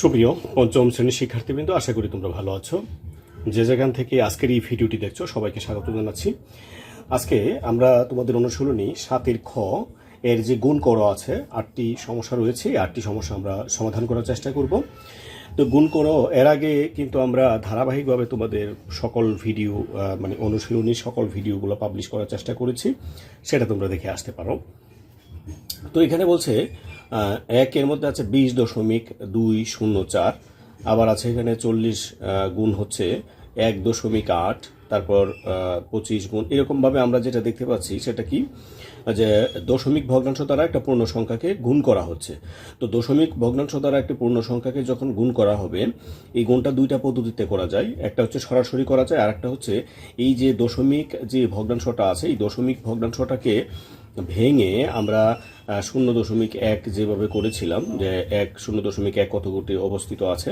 সুপ্রিয় পঞ্চম শ্রেণির শিক্ষার্থীবৃন্দ, আশা করি তোমরা ভালো আছো। যে যেখান থেকে আজকের এই ভিডিওটি দেখছ, সবাইকে স্বাগত জানাচ্ছি। আজকে আমরা তোমাদের অনুশীলনী সাতের খ এর যে গুণ করো আছে, আটটি সমস্যা রয়েছে আটটি সমস্যা আমরা সমাধান করার চেষ্টা করব। তো গুণ করো এর আগে কিন্তু আমরা ধারাবাহিকভাবে তোমাদের সকল ভিডিও মানে অনুশীলনী সকল ভিডিওগুলো পাবলিশ করার চেষ্টা করেছি, সেটা তোমরা দেখে আসতে পারো। তো এখানে বলছে একের মধ্যে আছে বিশ দশমিক দুই শূন্য চার, আবার আছে এখানে চল্লিশ গুণ হচ্ছে এক দশমিক আট, তারপর পঁচিশ গুণ। এরকমভাবে আমরা যেটা দেখতে পাচ্ছি, সেটা কি? যে দশমিক ভগ্নাংশ দ্বারা একটা পূর্ণ সংখ্যাকে গুণ করা হচ্ছে। তো দশমিক ভগ্নাংশ দ্বারা একটি পূর্ণ সংখ্যাকে যখন গুণ করা হবে, এই গুণটা দুইটা পদ্ধতিতে করা যায়। একটা হচ্ছে সরাসরি করা যায়, আর একটা হচ্ছে এই যে দশমিক যে ভগ্নাংশটা আছে, এই দশমিক ভগ্নাংশটাকে ভেঙে আমরা শূন্য দশমিক এক যেভাবে করেছিলাম, যে এক, শূন্য দশমিক এক কত কোটি অবস্থিত আছে,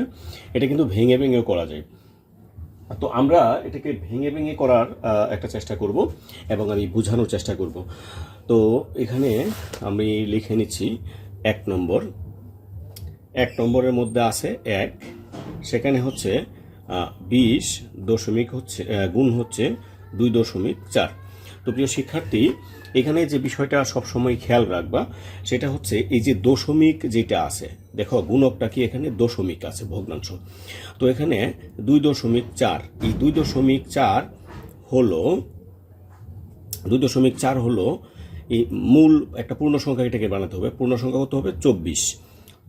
এটা কিন্তু ভেঙে ভেঙেও করা যায়। তো আমরা এটাকে ভেঙে ভেঙে করার একটা চেষ্টা করব এবং আমি বোঝানোর চেষ্টা করব। তো এখানে আমি লিখে নিচ্ছি এক নম্বর। এক নম্বরের মধ্যে আছে এক, সেখানে হচ্ছে বিশ দশমিক হচ্ছে গুণ হচ্ছে দুই দশমিক চার। তো প্রিয় শিক্ষার্থী, এখানে যে বিষয়টা সবসময় খেয়াল রাখবা, সেটা হচ্ছে এই যে দশমিক যেটা আছে, দেখো গুণকটা কি এখানে? দশমিক আছে ভগ্নাংশ। তো এখানে দুই দশমিক চার, এই দুই দশমিক চার হলো, দুই দশমিক চার হলো এই মূল একটা পূর্ণ সংখ্যা এটাকে বানাতে হবে পূর্ণ সংখ্যা কত হবে? চব্বিশ।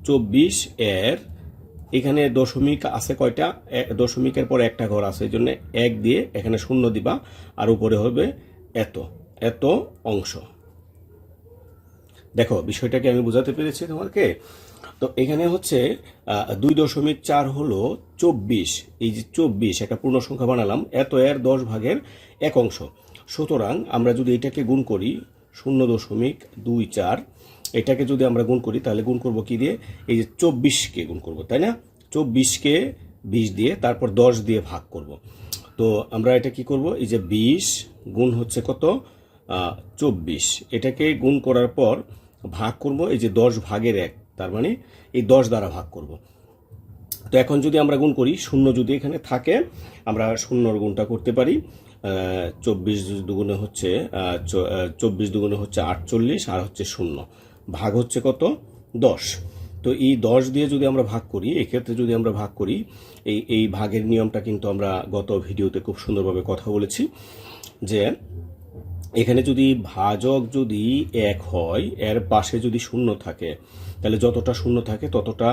চব্বিশ এর এখানে দশমিক আছে কয়টা? দশমিকের পর একটা ঘর আছে, এই জন্য এক দিয়ে এখানে শূন্য দিবা, আর উপরে হবে এত এত অংশ। দেখো, বিষয়টাকে আমি বোঝাতে পেরেছি তোমাকে। তো এখানে হচ্ছে দুই দশমিক চার হলো চব্বিশ। এই যে চব্বিশ, একটা পূর্ণ সংখ্যা বানালাম, এত এর দশ ভাগের এক অংশ। সুতরাং আমরা যদি এটাকে গুণ করি, শূন্য দশমিক দুই চার, এটাকে যদি আমরা গুণ করি, তাহলে গুণ করব কি দিয়ে? এই যে চব্বিশকে গুণ করব, তাই না? চব্বিশকে বিশ দিয়ে, তারপর দশ দিয়ে ভাগ করব। তো আমরা এটা কি করব? এই যে বিশ গুণ হচ্ছে কত? চব্বিশ। এটাকে গুণ করার পর ভাগ করব এই যে দশ ভাগের এক, তার মানে এই দশ দ্বারা ভাগ করব। তো এখন যদি আমরা গুণ করি, শূন্য যদি এখানে থাকে, আমরা শূন্যর গুণটা করতে পারি। চব্বিশ দুগুণে হচ্ছে চব্বিশ দুগুণে হচ্ছে আটচল্লিশ, আর হচ্ছে শূন্য। ভাগ হচ্ছে কত? দশ। তো এই দশ দিয়ে যদি আমরা ভাগ করি, এক্ষেত্রে যদি আমরা ভাগ করি, এই এই ভাগের নিয়মটা কিন্তু আমরা গত ভিডিওতে খুব সুন্দরভাবে কথা বলেছি যে এখানে যদি ভাজক যদি এক হয়, এর পাশে যদি শূন্য থাকে, তাহলে যতটা শূন্য থাকে ততটা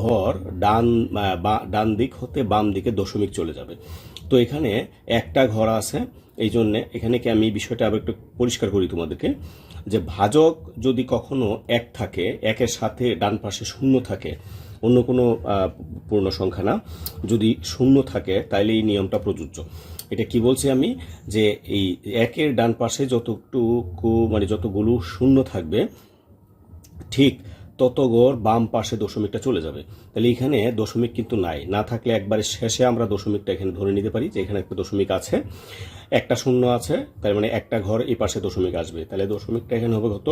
ঘর ডান ডান দিক হতে বাম দিকে দশমিক চলে যাবে। তো এখানে একটা ঘর আছে, এই জন্যে এখানে কি আমি বিষয়টা আবার একটু পরিষ্কার করি তোমাদেরকে? যে ভাজক যদি কখনো এক থাকে, একের সাথে ডান পাশে শূন্য থাকে, অন্য কোনো পূর্ণ সংখ্যা না, যদি শূন্য থাকে, তাইলে এই নিয়মটা প্রযোজ্য। এটা কি বলছি আমি? যে এই একের ডান পাশে যতটুকু মানে যতগুলো শূন্য থাকবে, ঠিক তত গড় বাম পাশে দশমিকটা চলে যাবে। তাহলে এখানে দশমিক কিন্তু নাই। না থাকলে একবারে শেষে আমরা দশমিকটা এখানে ধরে নিতে পারি যে এখানে একটা দশমিক আছে, একটা শূন্য আছে, তার মানে একটা ঘর এই পাশে দশমিক আসবে। তাহলে দশমিকটা এখানে হবে কত?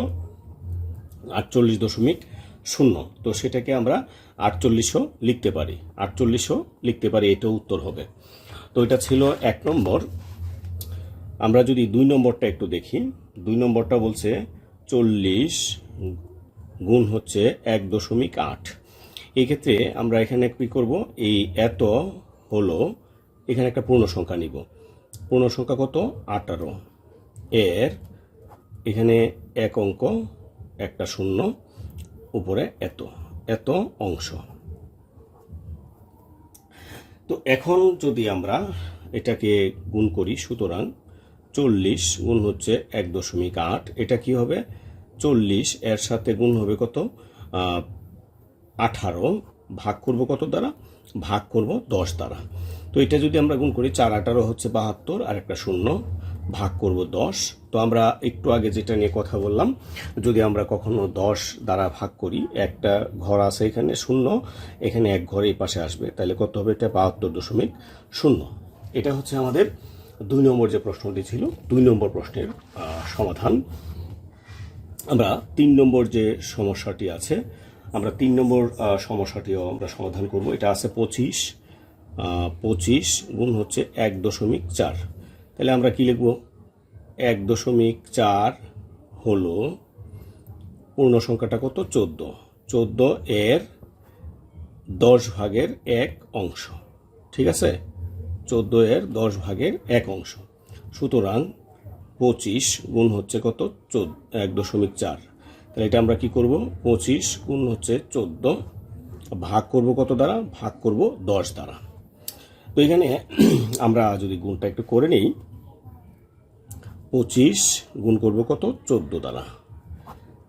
আটচল্লিশ দশমিক শূন্য। তো সেটাকে আমরা আটচল্লিশও লিখতে পারি। আটচল্লিশও লিখতে পারি, এটাও উত্তর হবে। তো এটা ছিল এক নম্বর। আমরা যদি দুই নম্বরটা একটু দেখি, দুই নম্বরটা বলছে চল্লিশ গুণ হচ্ছে এক দশমিক আট। এক্ষেত্রে আমরা এখানে কি করব? এই এত হলো, এখানে একটা পূর্ণ সংখ্যা নিব। পূর্ণ সংখ্যা কত? আঠারো। এর এখানে এক অঙ্ক, একটা শূন্য, উপরে এত এত অংশ। তো এখন যদি আমরা এটাকে গুণ করি, সুতরাং চল্লিশ গুণ হচ্ছে এক দশমিক আট, এটা কি হবে? চল্লিশ, এর সাথে গুণ হবে কত? আঠারো, ভাগ করব কত দ্বারা? ভাগ করব দশ দ্বারা। তো এটা যদি আমরা গুণ করি, চার আঠারো হচ্ছে বাহাত্তর আর একটা শূন্য, ভাগ করব দশ। তো আমরা একটু আগে যেটা নিয়ে কথা বললাম, যদি আমরা কখনো দশ দ্বারা ভাগ করি, একটা ঘর আছে এখানে শূন্য, এখানে এক ঘর এই পাশে আসবে। তাহলে কত হবে? এটা বাহাত্তর দশমিক শূন্য। এটা হচ্ছে আমাদের দুই নম্বর যে প্রশ্নটি ছিল, দুই নম্বর প্রশ্নের সমাধান। আমরা তিন নম্বর যে সমস্যাটি আছে, আমরা তিন নম্বর সমস্যাটিও আমরা সমাধান করব। এটা আছে পঁচিশ পঁচিশ গুণ হচ্ছে এক দশমিক চার। তাহলে আমরা কি লিখব? এক দশমিক চার হলো পূর্ণ সংখ্যাটা কত? চোদ্দ। চোদ্দ এর দশ ভাগের এক অংশ। ঠিক আছে? চোদ্দ এর দশ ভাগের এক অংশ। সুতরাং পঁচিশ গুণ হচ্ছে কত? চোদ্দ, এক দশমিক চার। তাহলে এটা আমরা কি করব? পঁচিশ গুণ হচ্ছে চোদ্দ। ভাগ করব কত দ্বারা? ভাগ করব দশ দ্বারা। তো এখানে আমরা যদি গুণটা একটু করে নিই, পঁচিশ গুণ করব কত? চোদ্দ দ্বারা।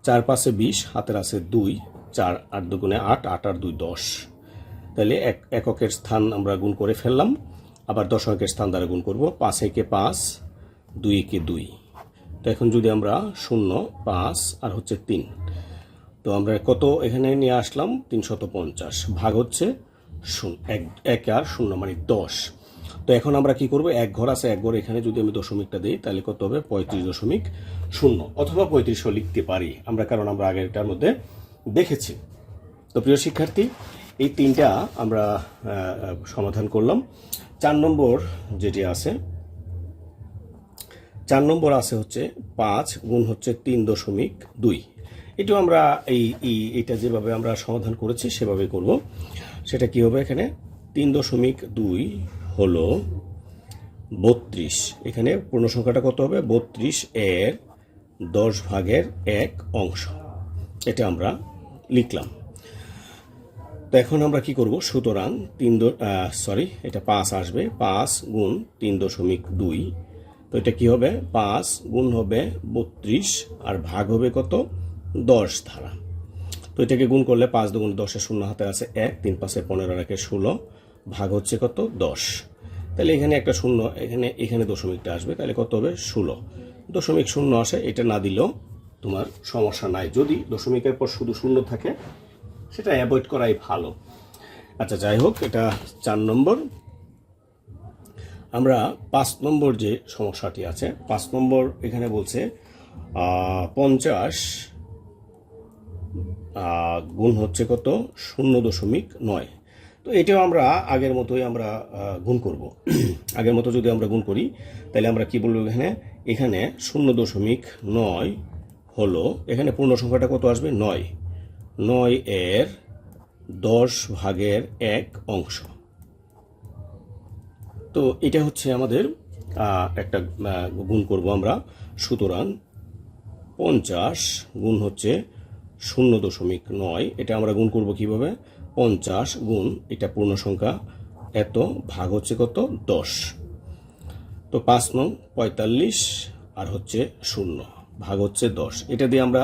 চার পাশে বিশ, হাতের আছে দুই, চার আট দুগুণে আট আট আর দুই দশ। তাহলে এক এককের স্থান আমরা গুণ করে ফেললাম। আবার দশকের স্থান দ্বারা গুণ করব। পাঁচ একে পাঁচ দুই একে দুই। তো এখন যদি আমরা শূন্য, পাঁচ আর হচ্ছে তিন, তো আমরা কত এখানে নিয়ে আসলাম? তিনশত পঞ্চাশ। ভাগ হচ্ছে শূন্য, এক এক আর শূন্য মানে দশ। তো এখন আমরা কি করব? এক ঘর আছে, এক ঘর। এখানে যদি আমি দশমিকটা দিই, তাহলে কত হবে? পঁয়ত্রিশ দশমিক শূন্য। অথবা পঁয়ত্রিশও লিখতে পারি। আমরা কারণ আমরা আগেরটার মধ্যে দেখেছি। তো প্রিয় শিক্ষার্থী, এই তিনটা আমরা সমাধান করলাম। চার নম্বর যেটি আছে চার নম্বর আছে হচ্ছে পাঁচ গুণ হচ্ছে তিন দশমিক দুই। এটাও আমরা এই এটা যেভাবে আমরা সমাধান করেছি সেভাবে করব। সেটা কি হবে এখানে? তিন দশমিক দুই হলো বত্রিশ। এখানে পূর্ণ সংখ্যাটা কত হবে? বত্রিশ এর দশ ভাগের এক অংশ। এটা আমরা লিখলাম। তো এখন আমরা কি করব? সুতরাং তিন সরি এটা পাঁচ আসবে। পাঁচ গুণ তিন দশমিক দুই তো এটা কি হবে? পাঁচ গুণ হবে বত্রিশ, আর ভাগ হবে কত? দশ ধারা। তো এটাকে গুণ করলে পাঁচ দুগুণ দশে শূন্য হাতে আছে এক, তিন পাশে পনেরো রাখে ষোলো, ভাগ হচ্ছে কত? দশ। তাহলে এখানে একটা শূন্য, এখানে এখানে দশমিকটা আসবে, তাহলে কত হবে? ষোলো। দশমিক শূন্য আসে, এটা না দিলেও তোমার সমস্যা নাই। যদি দশমিকের পর শুধু শূন্য থাকে, সেটা অ্যাভয়েড করাই ভালো। আচ্ছা যাই হোক, এটা চার নম্বর। আমরা পাঁচ নম্বর যে সমস্যাটি আছে, পাঁচ নম্বর এখানে বলছে পঞ্চাশ গুণ হচ্ছে কত? শূন্য দশমিক নয়। তো এটাও আমরা আগের মতোই আমরা গুণ করব। আগের মতো যদি আমরা গুণ করি, তাহলে আমরা কি বলব এখানে? এখানে শূন্য দশমিক নয় হলো, এখানে পূর্ণ সংখ্যাটা কত আসবে? নয়। নয় এর দশ ভাগের এক অংশ। তো এটা হচ্ছে আমাদের একটা গুণ করব আমরা। সুতরাং পঞ্চাশ গুণ হচ্ছে শূন্য দশমিক নয়। এটা আমরা গুণ করব কীভাবে? পঞ্চাশ গুণ এটা পূর্ণ সংখ্যা এত ভাগ হচ্ছে কত? দশ। তো পাঁচ নং পঁয়তাল্লিশ আর হচ্ছে শূন্য, ভাগ হচ্ছে দশ। এটা দিয়ে আমরা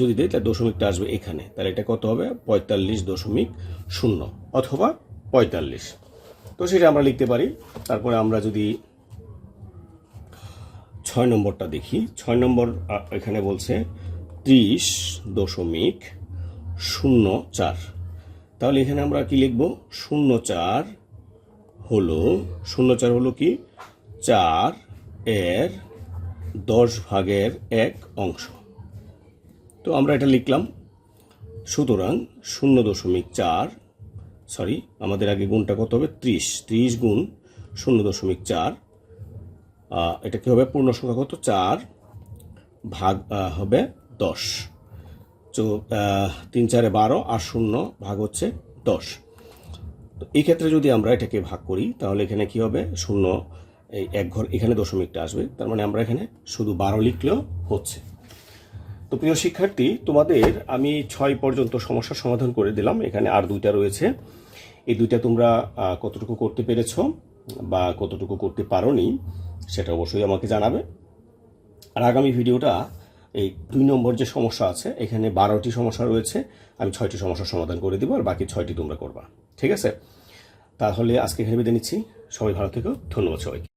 যদি দিই, তাহলে দশমিকটা আসবে এখানে। তাহলে এটা কত হবে? পঁয়তাল্লিশ দশমিক শূন্য অথবা পঁয়তাল্লিশ। তো সেটা আমরা লিখতে পারি। তারপরে আমরা যদি ছয় নম্বরটা দেখি। ছয় নম্বর এখানে বলছে ত্রিশ দশমিক শূন্য চার। তাহলে এখানে আমরা কি লিখব? শূন্য চার হলো, শূন্য চার হলো কি? চার এর দশ ভাগের এক অংশ। তো আমরা এটা লিখলাম। সুতরাং শূন্য দশমিক চার সরি আমাদের আগে গুণটা কত হবে? ত্রিশ। ত্রিশ গুণ শূন্য দশমিক চার। এটা কি হবে? পূর্ণ সংখ্যা কত? চার ভাগ হবে দশ। তো তিন চারে বারো আর শূন্য ভাগ হচ্ছে দশ। তো এই ক্ষেত্রে যদি আমরা এটাকে ভাগ করি, তাহলে এখানে কি হবে? শূন্য, এই এক ঘর, এখানে দশমিকটা আসবে। তার মানে আমরা এখানে শুধু বারো লিখলেও হচ্ছে। তো প্রিয় শিক্ষার্থী, তোমাদের আমি ছয় পর্যন্ত সমস্যার সমাধান করে দিলাম। এখানে আর দুইটা রয়েছে। এই দুইটা তোমরা কতটুকু করতে পেরেছ বা কতটুকু করতে পারো সেটা অবশ্যই আমাকে জানাবে। আর আগামী ভিডিওটা, এই দুই নম্বর যে সমস্যা আছে, এখানে বারোটি সমস্যা রয়েছে, আমি ছয়টি সমস্যার সমাধান করে দিব আর বাকি ছয়টি তোমরা করবা। ঠিক আছে? তাহলে আজকে এখানে বিদায় নিচ্ছি। সবাই ভালো থেকো। ধন্যবাদ সবাইকে।